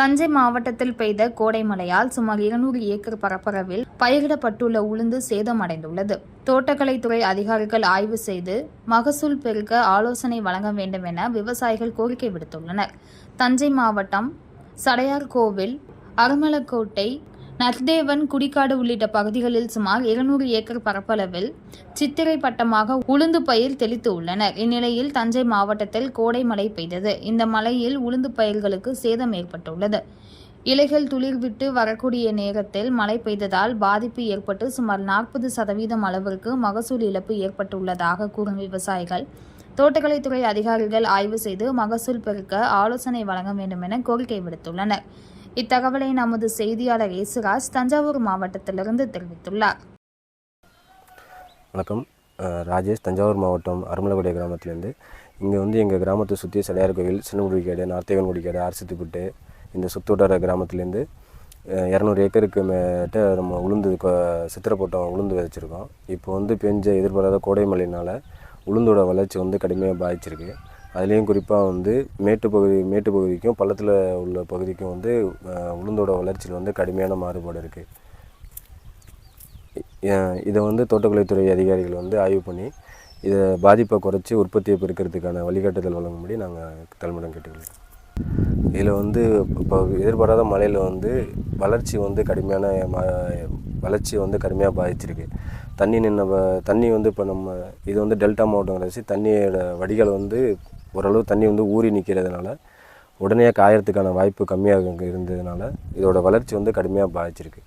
தஞ்சை மாவட்டத்தில் பெய்த கோடை மழையால் சுமார் இருநூறு ஏக்கர் பரப்பளவில் பயிரிடப்பட்டுள்ள உளுந்து சேதமடைந்துள்ளது. தோட்டக்கலைத்துறை அதிகாரிகள் ஆய்வு செய்து மகசூல் பெருக்க ஆலோசனை வழங்க வேண்டும் என விவசாயிகள் கோரிக்கை விடுத்துள்ளனர். தஞ்சை மாவட்டம் சடையார் கோவில் அருமலக்கோட்டை நர்தேவன் குடிக்காடு உள்ளிட்ட பகுதிகளில் சுமார் இருநூறு ஏக்கர் பரப்பளவில் சித்திரை பட்டமாக உளுந்து பயிர் தெளித்து உள்ளனர். இந்நிலையில் தஞ்சை மாவட்டத்தில் கோடை மழை பெய்தது. இந்த மழையில் உளுந்து பயிர்களுக்கு சேதம் ஏற்பட்டுள்ளது. இலைகள் துளிர்விட்டு வரக்கூடிய நேரத்தில் மழை பெய்ததால் பாதிப்பு ஏற்பட்டு சுமார் நாற்பது சதவீதம் அளவிற்கு மகசூல் இழப்பு ஏற்பட்டுள்ளதாக கூறும் விவசாயிகள். தோட்டக்கலைத்துறை அதிகாரிகள் ஆய்வு செய்து மகசூல் பெருக்க ஆலோசனை வழங்க வேண்டும் என கோரிக்கை விடுத்துள்ளனர். இத்தகவலை நமது செய்தியாளர் இயேசுராஜ் தஞ்சாவூர் மாவட்டத்திலிருந்து தெரிவித்துள்ளார். வணக்கம். ராஜேஷ் தஞ்சாவூர் மாவட்டம் அருமலகுடி கிராமத்திலேருந்து. இங்கே வந்து எங்கள் கிராமத்தை சுற்றி சிலையார் கோவில் சின்னமுடிக்காடு நார்த்தேவன் குடிக்கேடு அரசுத்துப்புட்டு இந்த சுத்தோட்டார கிராமத்துலேருந்து இரநூறு ஏக்கருக்கு மேட்ட நம்ம உளுந்து கொ- போட்டோம் உளுந்து விதைச்சிருக்கோம். இப்போ வந்து பெஞ்ச எதிர்பாராத கோடை மழையினால் உளுந்தோட வளர்ச்சி வந்து கடுமையாக பாதிச்சிருக்கு. அதுலேயும் குறிப்பாக வந்து மேட்டு பகுதி மேட்டு பகுதிக்கும் பள்ளத்தில் உள்ள பகுதிக்கும் வந்து உளுந்தோட வளர்ச்சியில் வந்து கடுமையான மாறுபாடு இருக்குது இதை வந்து தோட்டக்கலைத்துறை அதிகாரிகள் வந்து ஆய்வு பண்ணி இதை பாதிப்பை குறைச்சி உற்பத்தியை பெருக்கிறதுக்கான வழிகாட்டுதல் வழங்கும்படி நாங்கள் தலைமையிடம் கேட்டுக்கிறோம். இதில் வந்து இப்போ எதிர்பாராத மழையில் வந்து வளர்ச்சி வந்து கடுமையான ம வளர்ச்சி வந்து கடுமையாக பாதிச்சிருக்கு. தண்ணி நின்ன தண்ணி வந்து இப்போ நம்ம இது வந்து டெல்டா மாவட்டங்கிறச்சு தண்ணியோட வடிகால் வந்து ஓரளவு தண்ணி வந்து ஊறி நிற்கிறதுனால உடனே காயறதுக்கான வாய்ப்பு கம்மியாக இருந்ததுனால இதோட வளர்ச்சி வந்து கடுமையாக பாதிச்சிருக்கு.